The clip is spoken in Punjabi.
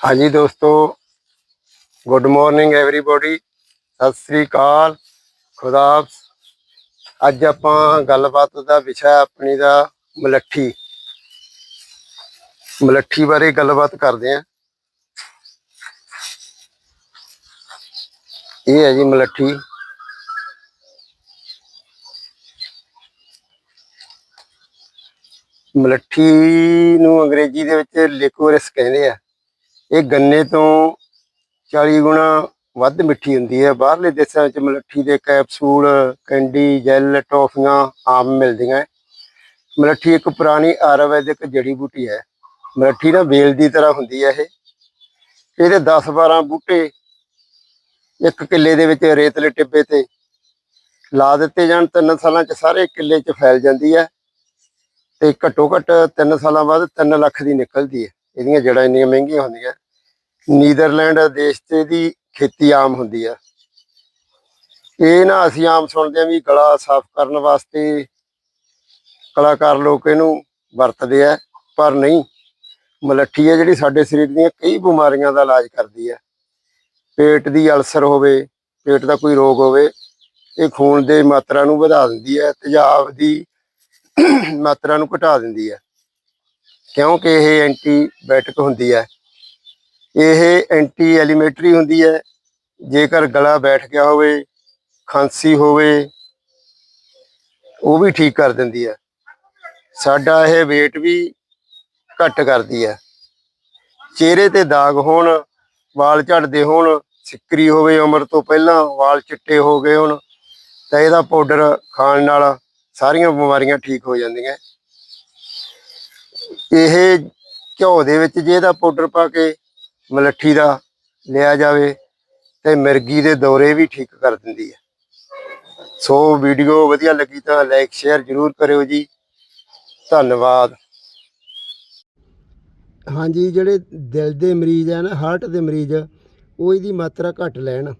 ਹਾਂਜੀ ਦੋਸਤੋ good morning everybody Sat Sri ਅਕਾਲ, ਖੁਦਾ ਅੱਜ ਆਪਾਂ ਗੱਲਬਾਤ ਦਾ ਵਿਸ਼ਾ ਆਪਣੀ ਦਾ ਮਲੱਠੀ। ਮਲੱਠੀ ਬਾਰੇ ਗੱਲਬਾਤ ਕਰਦੇ ਆਂ ਇਹ ਹੈ ਜੀ ਮਲੱਠੀ। ਮਲੱਠੀ ਨੂੰ ਅੰਗਰੇਜ਼ੀ ਦੇ ਵਿੱਚ ਲਿਕੋਰਿਸ ਕਹਿੰਦੇ ਆ। ਇਹ ਗੰਨੇ ਤੋਂ 40 ਗੁਣਾ ਵੱਧ ਮਿੱਠੀ ਹੁੰਦੀ ਹੈ। ਬਾਹਰਲੇ ਦੇਸ਼ਾਂ 'ਚ ਮਲੱਠੀ ਦੇ ਕੈਪਸੂਲ, ਕੈਂਡੀ, ਜੈਲ, ਟੌਫੀਆਂ ਆਮ ਮਿਲਦੀਆਂ ਹੈ। ਮਲੱਠੀ ਇੱਕ ਪੁਰਾਣੀ ਆਯੁਰਵੈਦਿਕ ਜੜੀ ਬੂਟੀ ਹੈ। ਮਲੱਠੀ ਨਾ ਵੇਲ ਦੀ ਤਰ੍ਹਾਂ ਹੁੰਦੀ ਹੈ ਇਹ। ਇਹਦੇ 10-12 ਬੂਟੇ ਇੱਕ ਕਿੱਲੇ ਦੇ ਵਿੱਚ ਰੇਤਲੇ ਟਿੱਬੇ ਤੇ ਲਾ ਦਿੱਤੇ ਜਾਣ। ਤਿੰਨ ਸਾਲਾਂ 'ਚ ਸਾਰੇ ਕਿੱਲੇ 'ਚ ਫੈਲ ਜਾਂਦੀ ਹੈ ਤੇ ਘੱਟੋ ਘੱਟ 3 ਸਾਲਾਂ ਬਾਅਦ 3 ਲੱਖ ਦੀ ਨਿਕਲਦੀ ਹੈ। ਇਹਦੀਆਂ ਜੜਾਂ ਇੰਨੀਆਂ ਮਹਿੰਗੀਆਂ ਹੁੰਦੀਆਂ। ਨੀਦਰਲੈਂਡ ਦੇਸ਼ 'ਚ ਇਹਦੀ ਖੇਤੀ ਆਮ ਹੁੰਦੀ ਆ। ਇਹ ਨਾ ਅਸੀਂ ਆਮ ਸੁਣਦੇ ਆ ਵੀ ਗਲਾ ਸਾਫ਼ ਕਰਨ ਵਾਸਤੇ ਕਲਾਕਾਰ ਲੋਕ ਇਹਨੂੰ ਵਰਤਦੇ ਆ, ਪਰ ਨਹੀਂ। ਮਲੱਠੀ ਹੈ ਜਿਹੜੀ ਸਾਡੇ ਸਰੀਰ ਦੀਆਂ ਕਈ ਬਿਮਾਰੀਆਂ ਦਾ ਇਲਾਜ ਕਰਦੀ ਹੈ ਪੇਟ ਦੀ ਅਲਸਰ ਹੋਵੇ, ਪੇਟ ਦਾ ਕੋਈ ਰੋਗ ਹੋਵੇ, ਇਹ ਖੂਨ ਦੇ ਮਾਤਰਾ ਨੂੰ ਵਧਾ ਦਿੰਦੀ ਹੈ ਤੇਜ਼ਾਬ ਦੀ ਮਾਤਰਾ ਨੂੰ ਘਟਾ ਦਿੰਦੀ ਹੈ ਕਿਉਂਕਿ ਇਹ ਐਂਟੀਬਾਇਟਿਕ ਹੁੰਦੀ ਹੈ। ਇਹ ਐਂਟੀ ਐਲੀਮੇਟਰੀ ਹੁੰਦੀ ਹੈ। ਜੇਕਰ ਗਲਾ ਬੈਠ ਗਿਆ ਹੋਵੇ, ਖਾਂਸੀ ਹੋਵੇ, ਉਹ ਵੀ ਠੀਕ ਕਰ ਦਿੰਦੀ ਹੈ। ਸਾਡਾ ਇਹ weight ਵੀ ਘੱਟ ਕਰਦੀ ਹੈ। ਚਿਹਰੇ ਤੇ ਦਾਗ ਹੋਣ, ਵਾਲ ਝੜਦੇ ਹੋਣ, ਸਿੱਕਰੀ ਹੋਵੇ ਉਮਰ ਤੋਂ ਪਹਿਲਾਂ, ਵਾਲ ਚਿੱਟੇ ਹੋ ਗਏ ਹੋਣ, ਤਾਂ ਇਹਦਾ ਪਾਊਡਰ ਖਾਣ ਨਾਲ ਸਾਰੀਆਂ ਬਿਮਾਰੀਆਂ ਠੀਕ ਹੋ ਜਾਂਦੀਆਂ। ਇਹ ਘਿਓ ਦੇ ਵਿੱਚ ਜੇ ਇਹਦਾ ਪਾਊਡਰ ਪਾ ਕੇ ਮਲੱਠੀ ਦਾ ਲਿਆ ਜਾਵੇ ਤੇ ਮਿਰਗੀ ਦੇ ਦੌਰੇ ਵੀ ਠੀਕ ਕਰ ਦਿੰਦੀ ਹੈ। ਸੋ ਵੀਡੀਓ ਵਧੀਆ ਲੱਗੀ ਤਾਂ ਲਾਈਕ ਸ਼ੇਅਰ ਜਰੂਰ ਕਰਿਓ ਜੀ। ਧੰਨਵਾਦ। ਹਾਂਜੀ, ਜਿਹੜੇ ਦਿਲ ਦੇ ਮਰੀਜ਼ ਆ ਨਾ ਹਾਰਟ ਦੇ ਮਰੀਜ਼, ਉਹ ਇਹਦੀ ਮਾਤਰਾ ਘੱਟ ਲੈਣ।